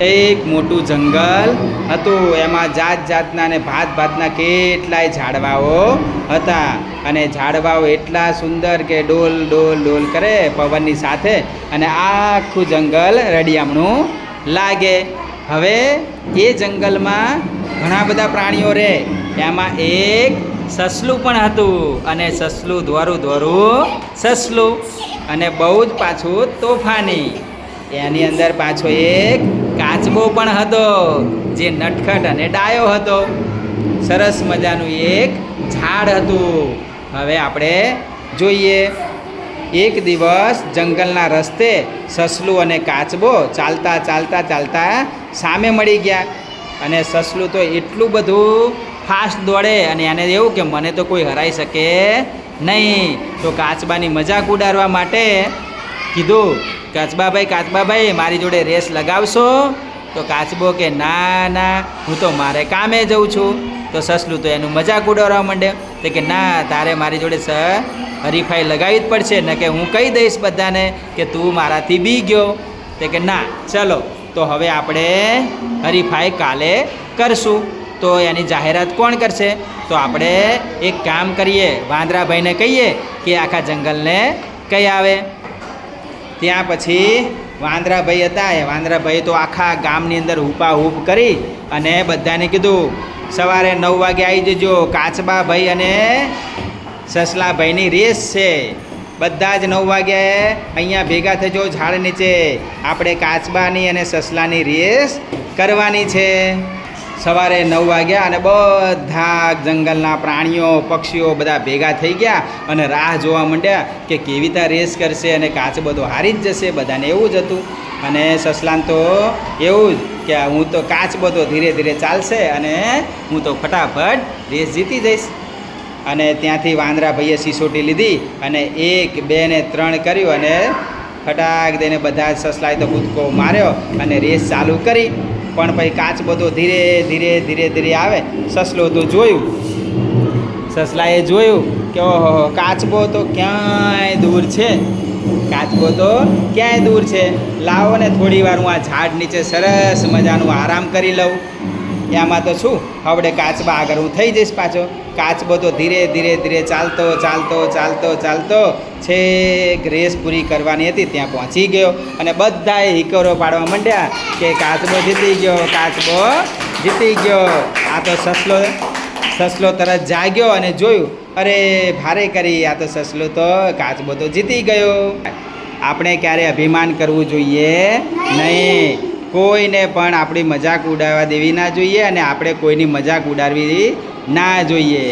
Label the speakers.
Speaker 1: એક મોટું જંગલ હતું. એમાં જાત જાતના ને ભાત ભાતના કેટલાય ઝાડવાઓ હતા. અને ઝાડવાઓ એટલા સુંદર કે ડોલ ડોલ ડોલ કરે પવનની સાથે. અને આખું જંગલ રડિયામણું લાગે. હવે એ જંગલમાં ઘણા બધા પ્રાણીઓ રહે એમાં એક સસલું પણ હતું. અને સસલું ધોરું ધોરું સસલું. અને બહુ જ પાછું તોફાની. એની અંદર પાછો એક કાચબો પણ હતો, જે નટખટ અને ડાયો હતો. સરસ મજાનું એક ઝાડ હતું. હવે આપણે જોઈએ. એક દિવસ જંગલના રસ્તે સસલું અને કાચબો ચાલતા ચાલતા ચાલતા સામે મળી ગયા. અને સસલું તો એટલું બધું ફાસ્ટ દોડે અને એને એવું કે મને તો કોઈ હરાઈ શકે નહીં. તો કાચબાની મજાક ઉડાડવા માટે કીધું કાચબાભાઈ કાચબાભાઈ, મારી જોડે રેસ લગાવશો? તો કાચબો કે ના ના, હું તો મારે કામે જઉં છું. તો સસલું તો એનું મજાક ઉડાવવા માંડે. તો કે ના, તારે મારી જોડે સ, હરીફાઈ લગાવી જ પડશે. ને કે હું કહી દઈશ બધાને કે તું મારાથી બી ગયો. તે કે ના, ચલો. તો હવે આપણે હરીફાઈ કાલે કરશું. તો એની જાહેરાત કોણ કરશે? તો આપણે એક કામ કરીએ. વાંદરાભાઈને કહીએ કે આખા જંગલને કઈ આવે? ત્યાં પછી વાંદરાભાઈ હતા. એ વાંદરાભાઈ તો આખા ગામની અંદર હુપા હૂપ કરી અને બધાને કીધું, સવારે નવ વાગે આવી જજો. કાચબાભાઈ અને સસલાભાઈની રેસ છે. બધા જ નવ વાગે અહીંયા ભેગા થજો ઝાડ નીચે. આપણે કાચબાની અને સસલાની રેસ કરવાની છે. સવારે નવ વાગ્યા અને બધા જંગલના પ્રાણીઓ, પક્ષીઓ બધા ભેગા થઈ ગયા અને રાહ જોવા માંડ્યા કે કેવી રીતે રેસ કરશે અને કાચ બધો હારી જ જશે, બધાને એવું જ હતું. અને સસલાન તો એવું જ કે હું તો કાચ બધો ધીરે ધીરે ચાલશે અને હું તો ફટાફટ રેસ જીતી જઈશ. અને ત્યાંથી વાંદરા ભાઈએ સિસોટી લીધી અને એક, બે ને ત્રણ કર્યું અને ફટાક દઈને બધા સસલાએ તો કૂદકો માર્યો અને રેસ ચાલુ કરી. પણ પછી કાચ બધો ધીરે ધીરે ધીરે ધીરે આવે. સસલો તો જોયું. સસલાએ જોયું કે ઓહો, કાચબો તો ક્યાંય દૂર છે? કાચબો તો ક્યાંય દૂર છે? લાવો ને થોડી વાર હું આ ઝાડ નીચે સરસ મજાનું આરામ કરી લઉં. એમાં તો શું? હવે કાચબા આગળ હું થઈ જઈશ પાછો. કાચબો તો ધીરે ધીરે ધીરે ચાલતો ચાલતો ચાલતો ચાલતો. છેક રેસ પૂરી કરવાની હતી, ત્યાં પહોંચી ગયો. અને બધાએ હિકરો પાડવા માંડ્યા કે કાચબો જીતી ગયો કાચબો જીતી ગયો. આ તો સસલો સસલો તરત જાગ્યો અને જોયું, અરે ભારે કરી, આ તો સસલો તો કાચબો તો જીતી ગયો. આપણે ક્યારે અભિમાન કરવું જોઈએ? નહીં. કોઈને પણ આપણી મજાક ઉડાવવા દેવી ના જોઈએ અને આપણે કોઈની મજાક ઉડાડવી ના જોઈએ.